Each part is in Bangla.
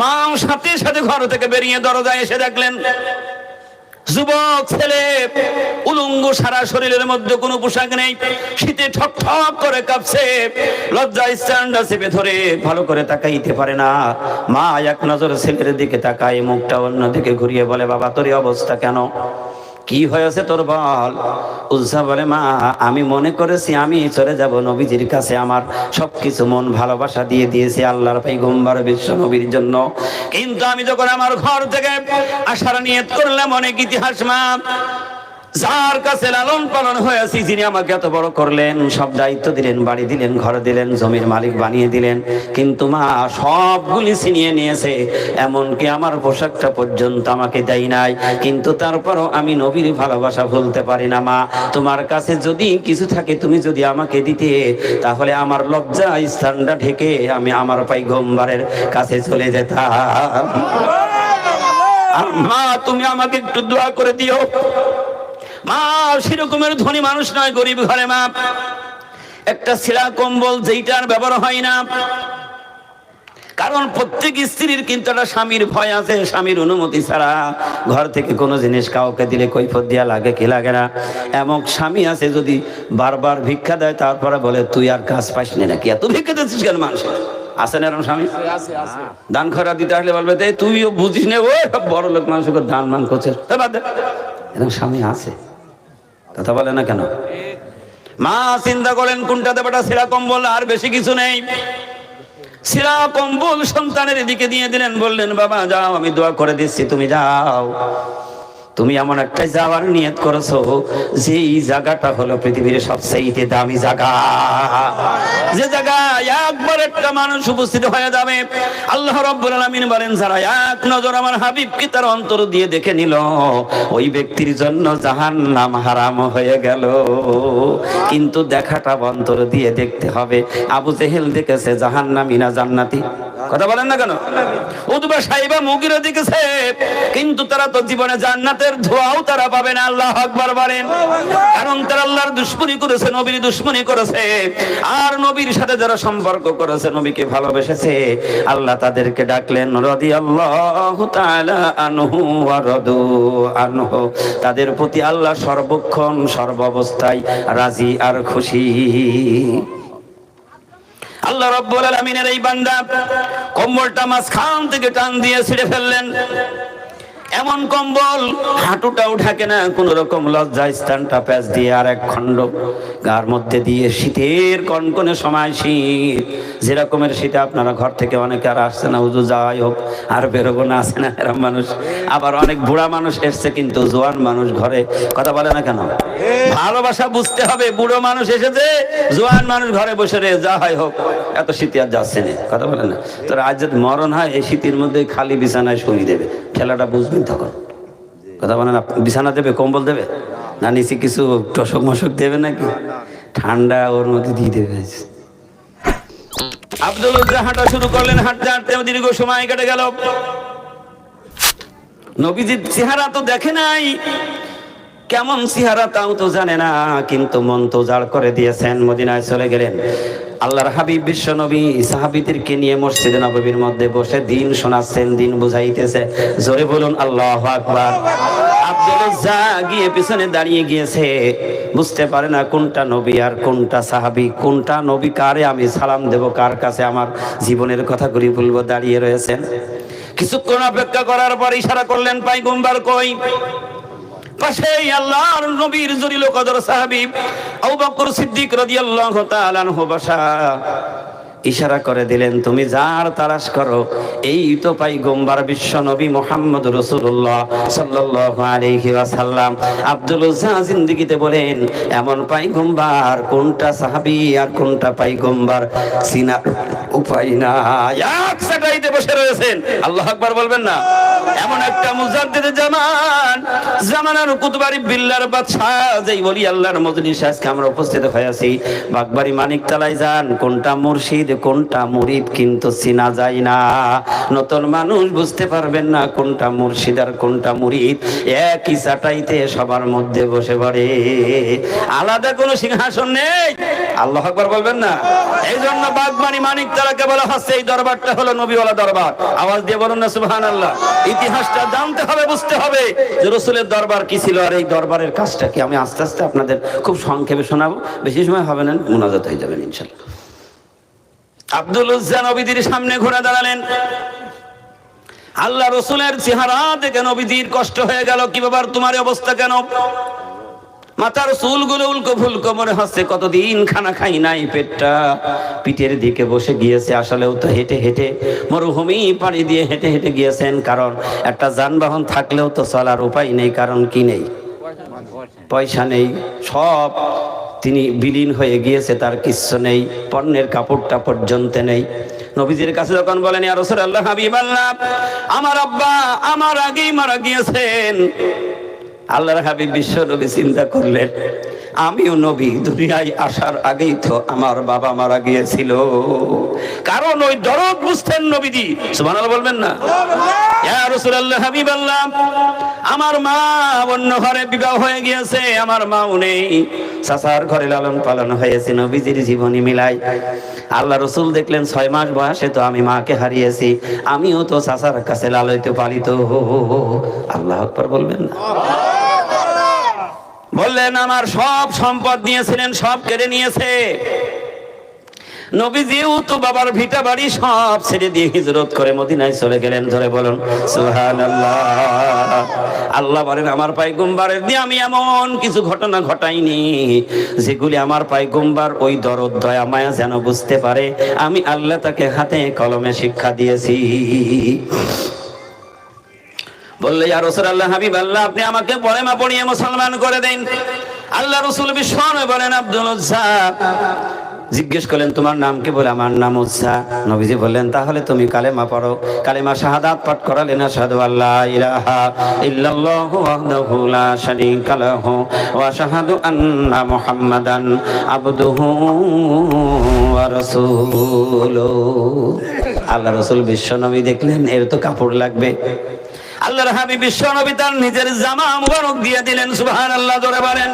মা সাথে সাথে ঘর থেকে বেরিয়ে দরজায় এসে দেখলেন, যুবক, ছেলে, উলঙ্গ সারা শরীরের মধ্যে কোনো পোশাক নেই। শীতে ঠক ঠক করে কাঁপছে লজ্জা স্ট্যান্ডা চেপে ধরে ভালো করে তাকাইতে পারে না। মা এক নজর ছেলের দিকে তাকায়, মুখটা অন্যদিকে ঘুরিয়ে বলে, বাবা, তোর অবস্থা কেন? কি হয়েছে তোর বল? উজ্জা বলে, মা, আমি মনে করেছি আমি চলে যাব নবীজির কাছে। আমার সবকিছু মন ভালোবাসা দিয়ে দিয়েছি আল্লাহর পৈগম্বর বিশ্ব নবীর জন্য। কিন্তু আমি যখন আমার ঘর থেকে আসার নিয়ে করলাম, অনেক ইতিহাস, মা যার কাছে লালন পালন হয়েছি, যিনি আমাকে এত বড় করলেন, সব দায়িত্ব দিলেন, বাড়ি দিলেন, ঘর দিলেন, জমির মালিক বানিয়ে দিলেন। কিন্তু মা সবগুলি ছিনিয়ে নিয়েছে, এমনকি আমার পোশাকটা পর্যন্ত আমাকে দেয় নাই। কিন্তু তারপরও আমি নবীর ভালোবাসা ভুলতে পারি না, মা। তোমার কাছে যদি কিছু থাকে, তুমি যদি আমাকে দিতে, তাহলে আমার লজ্জা স্থানটা ঢেকে আমি আমার পাইগম্বারের কাছে চলে যেতাম। আর মা, তুমি আমাকে একটু দোয়া করে দিও। মা সেরকমের ধনী মানুষ নয় গরিব ঘরে মা। একটা সিরা কম্বল যেইটার ব্যবহার হয় না। কারণ প্রত্যেক স্ত্রীর কিন্তু একটা স্বামীর ভয় আছে স্বামীর অনুমতি ছাড়া ঘর থেকে কোনো জিনিস কাউকে দিলে কৈফত দেওয়া লাগে কি লাগে না। এমন স্বামী আছে যদি বারবার ভিক্ষা দেয় তারপরে বলে তুই আর কাজ পাইস নি নাকি? এত ভিক্ষা দিচ্ছিস কেন মানুষ? আছে না এরকম স্বামী? দান খরা দিতে আসলে বলবে তুইও বুঝিস না ওই সব বড় লোক মানুষকে দান মান করছে। এরকম স্বামী আছে। কথা বলে না কেন? মা চিন্তা করেন কোনটাতে দেবাটা সেরা কম্বল আর বেশি কিছু নেই। সিরা কম্বল সন্তানের দিকে দিয়ে দিলেন, বললেন, বাবা, যাও, আমি দোয়া করে দিচ্ছি, তুমি যাও। তুমি এমন একটা যাওয়ার নিয়ত করেছ যে এই জায়গাটা হলো পৃথিবীর সবচেয়ে দামি জায়গা। যে জায়গা একবার একটা মানুষ উপস্থিত হয়ে যাবে, আল্লাহ রব্বুল আলামিন বলেন, যারা এক নজর আমার হাবিবকে তার অন্তর দিয়ে দেখে নিল, ওই ব্যক্তির জন্য জাহান্নাম হারাম হয়ে গেল। কিন্তু দেখাটা অন্তর দিয়ে দেখতে হবে। আবু জেহেল দেখেছে জাহান্নামী না জান্নাতি? কথা বলেন না কেন? উদ্বা সাইবা মুগিরও দেখেছে কিন্তু তারা তো জীবনে জান্নাতের ধোঁয়াও তারা পাবে না আল্লাহ আকবার বলেন। কারণ তারা আল্লাহর দুশ্মনী করেছে নবীর দুশ্মনী করেছে। আর নবীর সাথে যারা সম্পর্ক করেছে নবীকে ভালোবেসেছে আল্লাহ তাদেরকে ডাকলেন রদি আল্লাহ আনহু ওয়া রাদু আনহু। তাদের প্রতি আল্লাহ সর্বক্ষণ সর্বাবস্থায় রাজি আর খুশি। আল্লাহ রব্বুল আলমিনের এই বান্দা কম্বলটা মাঝখান থেকে টান দিয়ে ছিঁড়ে ফেললেন। এমন কম্বল হাঁটুটাও ঢাকে না কোন রকম লজ্জা স্থানটা প্যাচ দিয়ে আর এক খণ্ড গার মধ্যে দিয়ে শীতের কনকনে সময় শীত। যেরকমের শীতে আপনারা ঘর থেকে অনেকে আর আসছে না হুজুর যাওয়াই হোক, আর বেরোবো না, আসে না এরম মানুষ। আবার অনেক বুড়া মানুষ এসছে, কিন্তু জোয়ান মানুষ ঘরে কথা বলে না কেন? ভালোবাসা বুঝতে হবে, বুড়ো মানুষ এসেছে, জোয়ান মানুষ ঘরে বসে রে যা হয় হোক। এত শীতে আর যাচ্ছে না, কথা বলে না। তোর আজ মরণ হয়, এই শীতের মধ্যে খালি বিছানায় শুয়ে দেবে। খেলাটা বুঝবেন তখন। কথা বলেন বিছানা দেবে, কম্বল দেবে? না নিচে কিছু টসক মশক দেবে নাকি? ঠান্ডা ওর মধ্যে দিয়ে দেবে আব্দুল হাঁটা শুরু করলেন, হাঁটতে হাঁটতে দীর্ঘ সময় কেটে গেল। নবীজির চেহারা তো দেখে নাই কেমন চেহারা তাও তো জানে না, কিন্তু মন তো জাড় করে দিয়েছেন, মদিনায় চলে গেলেন। আল্লাহর হাবিব বিশ্ব নবী সাহাবিদেরকে নিয়ে মসজিদে নবীর মধ্যে বসে দিন শোনাচ্ছেন, দিন বুঝাইতেছে। জোরে বলুন, আল্লাহ আকবার। আব্দুল গিয়ে পিছনে দাঁড়িয়ে গিয়েছে। বুঝতে পারে না কোনটা নবী আর কোনটা সাহাবি, কোনটা নবী কারে, আমি সালাম দেব কার কাছে, আমার জীবনের কথাগুলি বলব দাঁড়িয়ে রয়েছেন। কিছুক্ষণ অপেক্ষা করার পর ইশারা করলেন পাই গুমবার কই? পাশেই আল্লাহর নবীর জলিল কদর সিদ্দিক রাদিয়াল্লাহু তাআলা আনহু বসা ইশারা করে দিলেন, তুমি যার তালাশ করো, এই তো পাই গোম্বার বিশ্ব নবী মোহাম্মদ রসুল্লাহ সাল্লাল্লাহু আলাইহি ওয়াসাল্লাম। আব্দুল জিন্দিগিতে বলেন, এমন পাই গোম্বার, কোনটা সাহাবি আর কোনটা পাই গোম্বার? সিনা উপায় না এক সাটাইতে বসে রয়েছেন। আল্লাহ আকবার বলবেন না। এমন একটা মুজাদ্দিদ জামান, জামানার কুতুবারি বিল্লার বাদশাহ, যেই বলি আল্লাহর মজলিস আজকে আমরা উপস্থিত হয়ে আছি। বাগবাড়ি মানিক তালায় যান, কোনটা মুর্শিদ, কোনটা মুরিদ, কিন্তু চিনা যায় না। নতুন মানুষ বুঝতে পারবেন না কোনটা মুর্শিদ আর কোনটা মুরিদ। একই চাটাইতে সবার মধ্যে বসে পড়ে। আলাদা কোনো সিংহাসন নেই। আল্লাহ আকবার বলবেন না। এই জন্য বাগবাড়ি মানিক তালাকে বলা হচ্ছে, এই দরবারটা হলো নবীওয়ালা দরবার। আওয়াজ দিয়ে বলুন না সুবহান আল্লাহ ইতিহাসটা জানতে হবে, বুঝতে হবে যে রসুলের দরবার কি ছিল আর এই দরবারের কাজটা কি। আমি আস্তে আস্তে আপনাদের খুব সংক্ষেপে শোনাবো। বেশি সময় হবে না, মুনাজাত হয়ে যাবেন ইনশাল্লাহ। আব্দুল উজ্জা নবীদের সামনে ঘোরা দাঁড়ালেন। আল্লাহ রসুলের চেহারা দেখে নবীজির কষ্ট হয়ে গেল। কি বাবার তোমার অবস্থা কেন? মাথার চুলগুলো উল্কো ফুলকো মনে হচ্ছে, কতদিন খানা খাই নাই পেটটা। পিঠের দিকে বসে গিয়েছে, আসলেও তো হেঁটে হেঁটে মরুভূমি পাড়ি দিয়ে হেঁটে হেঁটে গিয়েছেন, কারণ একটা যানবাহন থাকলেও তো চলার উপায় নেই, কারণ কি নেই? পয়সা নেই, সব তিনি বিলীন হয়ে গিয়েছে, তার কিচ্ছু নেই, পণ্যের কাপড়টা পর্যন্ত নেই। নবীজির কাছে যখন বলেন, ইয়া আমার আব্বা আমার আগেই মারা গিয়েছেন। আল্লাহর হাবিব বিশ্ব নবী চিন্তা করলেন, আমিও নবী, দুনিয়ায় আসার আগেই তো আমার বাবা মারা গিয়েছিল। কারণ ওই দরদ বুঝতেন নবীজি। সুবহানাল্লাহ বলবেন না? আমার মা অন্য ঘরে বিবাহ হয়ে গিয়েছে, আমার মাও নেই। চাচার ঘরে লালন পালন হয়েছে, নবীজির জীবনী মিলাই আল্লাহ রসুল দেখলেন, ছয় মাস বয়সে তো আমি মাকে হারিয়েছি, আমিও তো চাচার কাছে লালিত পালিত। আল্লাহ আকবার বলবেন না? বললেন, আমার সব সম্পদ নিয়েছিলেন, সব কেড়ে নিয়েছে। নবীজিও তো বাবার ভিটা বাড়ি সব ছেড়ে দিয়ে হিজরত করে মদিনায় চলে গেলেন। ধরে বলুন আল্লাহ বলেন, আমার পাইগুম্বারের দিয়ে আমি এমন কিছু ঘটনা ঘটাইনি, যেগুলি আমার পাইগুম্বার ওই দরদ, দয়া, মায়া যেন বুঝতে পারে। আমি আল্লাহ তাকে হাতে কলমে শিক্ষা দিয়েছি। বললে, ইয়া রাসূলুল্লাহ, হাবিব আল্লাহ, আপনি আমাকে পড়েমা পড়িয়ে মুসলমান করে দেন। আল্লাহ রসুল বিশ্বন বলেন, আব্দুল উজ্জা। জিজ্ঞেস করলেন, তোমার নাম কি? বলে, আমার নাম উৎসা নবীজি বললেন, তাহলে তুমি কালেমা পড়ো। কালেমা শাহাদাত পাঠ করালেন, আশহাদু আল্লা ইলাহা ইল্লাল্লাহু ওয়াহদাহু লা শারীকা লাহু ওয়া আশহাদু আন্না মুহাম্মাদান আবদুহু ওয়া রাসূলুহু। আল্লাহ রাসূল বিশ্ব নবী দেখলেন, এর তো কাপড় লাগবে। আল্লাহর হাবিব বিশ্ব নবী তার নিজের জামা মুবারক দিয়ে দিলেন, সুবহানাল্লাহ ধরে বলেন।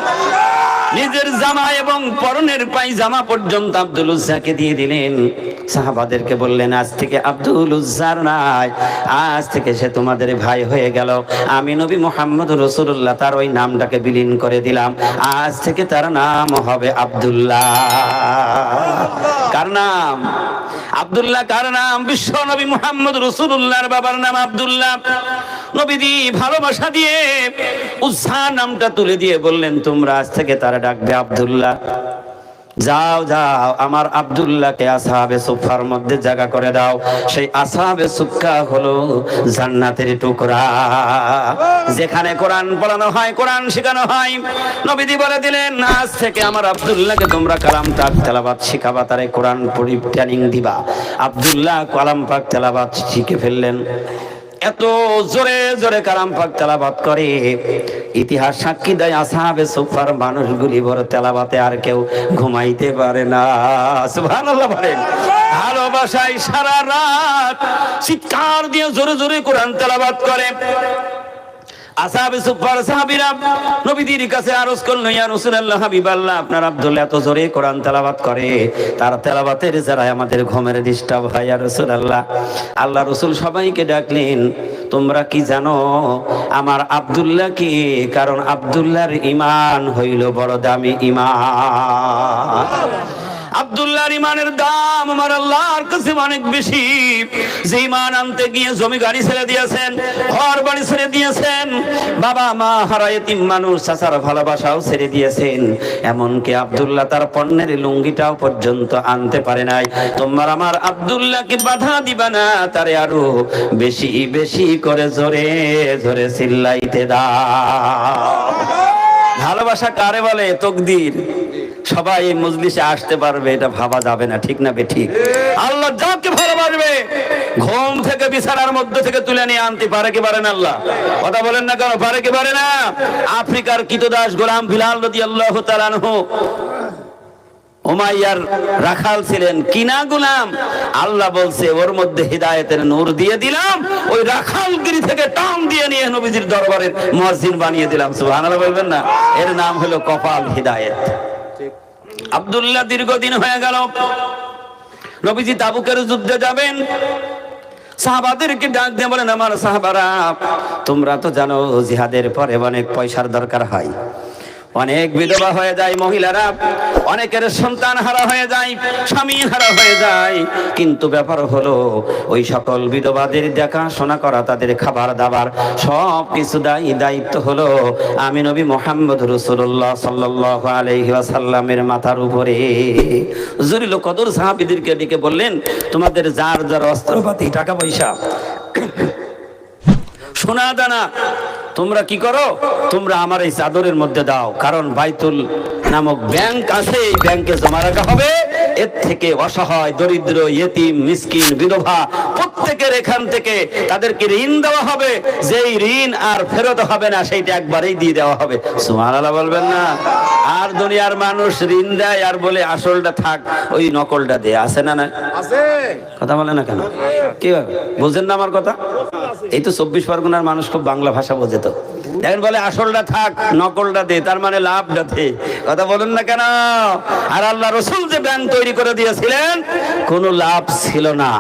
নিজের জামা এবং পরনের পায়জামা পর্যন্ত আব্দুল উজ্জাকে দিয়ে দিলেন। সাহাবাদেরকে বললেন, আজ থেকে আব্দুল উজ্জার নাই, আজ থেকে সে তোমাদের ভাই হয়ে গেল। আমি নবী মোহাম্মদ রসুল্লাহ তার ওই নামটাকে বিলীন করে দিলাম। আজ থেকে তার নাম হবে আব্দুল্লাহ। কার নাম? আব্দুল্লাহ কার নাম? বিশ্ব নবী মোহাম্মদ রসুল্লাহর বাবার নাম আব্দুল্লাহ। নবীদি ভালোবাসা দিয়ে উৎসাহ নামটা তুলে দিয়ে বললেন, তোমরা আজ থেকে তারা ডাকবে আব্দুল্লাহ। যাও যাও, আমার আব্দুল্লাহকে আসাহাবে সুফার মধ্যে জায়গা করে দাও। সেই আসাহাবে সুক্কা হলো জান্নাতের টুকরা। যেখানে কোরআন পড়ানো হয়, কোরআন শেখানো হয়। নবীদি বলে দিলেন, আজ থেকে আমার আব্দুল্লাহকে তোমরা কালাম পাক তেলাবাত শিখাবা, তারে কোরআন পড়ি ট্রেনিং দিবা। আব্দুল্লাহ কালাম পাক তেলাবাত শিখে ফেললেন। এত জোরে জোরে কালাম পাক তেলাবাত করে। ইতিহাস সাক্ষী দেয় আসাবে সুফার মানুষগুলি বড় তেলাবাতে আর কেউ ঘুমাইতে পারে না। সুবহানাল্লাহ ভালোবাসায় সারা রাত চিৎকার দিয়ে জোরে জোরে কোরআন তেলাবাত করে। আসাহাবে সুফার সাহাবীরা নবীদের কাছে আরজ করল, ইয়া রাসূলুল্লাহ, হাবিবাল্লাহ, আপনার আব্দুল্লাহ এত জোরে কোরআন তেলাওয়াত করে। তার তেলাওয়াতের যারা আমাদের ঘুমের ডিস্টার্ব হয়, ইয়া রাসূলুল্লাহ। আল্লাহ রাসূল সবাইকে ডাকলেন, তোমরা কি জানো, আমার আব্দুল্লাহ কি কারণ আব্দুল্লাহর ঈমান হইল বড় দামি ঈমান। আব্দুল্লাহর ইমানের দাম আমার আল্লাহর কাছে অনেক বেশি। যে ইমান আনতে গিয়ে জমি গাড়ি ছেড়ে দিয়েছেন, ঘর বাড়ি ছেড়ে দিয়েছেন, বাবা মা হারায় তিন মানুষ, চাচার ভালোবাসাও ছেড়ে দিয়েছেন। এমনকি আব্দুল্লাহ তার পণ্যের লুঙ্গিটাও পর্যন্ত আনতে পারে নাই। তোমার আমার আব্দুল্লাহকে বাধা দিবা না, তারে আরও বেশি বেশি করে জোরে জোরে চিল্লাইতে দাও। ভালোবাসা কারে বলে? তকদির। সবাই এই মজলিসে আসতে পারবে, এটা ভাবা যাবে না, ঠিক না বে ঠিক? আল্লাহ যাকে ভালোবাসবে, ঘুম থেকে বিছানার মধ্যে থেকে তুলে নিয়ে আনতে পারে কি পারে না আল্লাহ? কথা বলেন না কেন, পারে কি পারে না? আফ্রিকার কিতদাস গোলাম বিলাল রদি আল্লাহ তালানহু ওমাইয়ার রাখাল ছিলেন। কিনা গুলাম? আল্লাহ বলছে, ওর মধ্যে হৃদায়তের নূর দিয়ে দিলাম, ওই রাখালগিরি থেকে টান দিয়ে নিয়ে নবীজির দরবারের মসজিদ বানিয়ে দিলাম। সুবহানাল্লাহ বলবেন না? এর নাম হলো কপাল হৃদায়ত। আব্দুল্লাহ দীর্ঘদিন হয়ে গেল। নবীজি তাবুকের যুদ্ধে যাবেন। সাহাবাদেরকে ডাক দিয়ে বলেন, আমার সাহাবারা, তোমরা তো জানো জিহাদের পরে অনেক পয়সার দরকার হয়। অনেক বিধবা হয়ে যায় মহিলারা, অনেকের সন্তান হারা হয়ে যায়, স্বামী হারা হয়ে যায়। কিন্তু ব্যাপার হলো, ওই সকল বিধবাদের দেখাশোনা করা, তাদের খাবার দাবার সব কিছু দায়ী, দায়িত্ব হলো আমি নবী মোহাম্মদ রসুল্লাহ সাল্লাহ আলহি আসাল্লামের মাথার উপরে। জরিল কদর সাহাবিদেরকে ডেকে বললেন, তোমাদের যার যার অস্ত্রপাতি, টাকা পয়সা, সোনা দানা তোমরা কি করো? তোমরা আমার এই চাদরের মধ্যে দাও। কারণ বাইতুল নামক ব্যাংক আছে এই ব্যাংকে জমা রাখা হবে। এর থেকে অসহায় দরিদ্র ইয়েতিম মিসকিন বিধবা প্রত্যেকের এখান থেকে তাদেরকে ঋণ দেওয়া হবে। যেই ঋণ আর ফেরত হবে না সেইটা একবারেই দিয়ে দেওয়া হবে। সুবহানাল্লাহ বলবেন না। আর দুনিয়ার মানুষ ঋণ দেয় আর বলে আসলটা থাক ওই নকলটা দে। আছে না না আছে। কথা বলে না কেন? কি বুঝেন না আমার কথা? এই তো চব্বিশ পরগনার মানুষ খুব বাংলা ভাষা বোঝে তো। দেখেন বলে, আসলটা থাক, নকলটা দে, তার মানে লাভটা দে। কথা বলুন না কেন? আর আল্লাহ রসুল যে ব্যাংক তৈরি করে দিয়েছিলেন, কোনো লাভ ছিল না।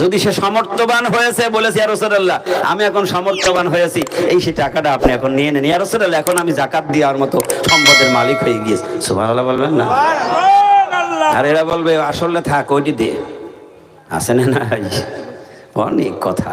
যদি সে সমর্থবান হয়েছে, বলেছে রসুল্লাহ আমি এখন সমর্থবান হয়েছি। এই সে টাকাটা আপনি এখন নিয়ে নেন। ইয়া রসুল্লাহ এখন আমি জাকাত দেওয়ার মতো সম্পদের মালিক হয়ে গিয়েছি। সুমান বলবেন না? আর এরা বলবে আসলে থাক, ওইটি দে। আছে না অনেক কথা।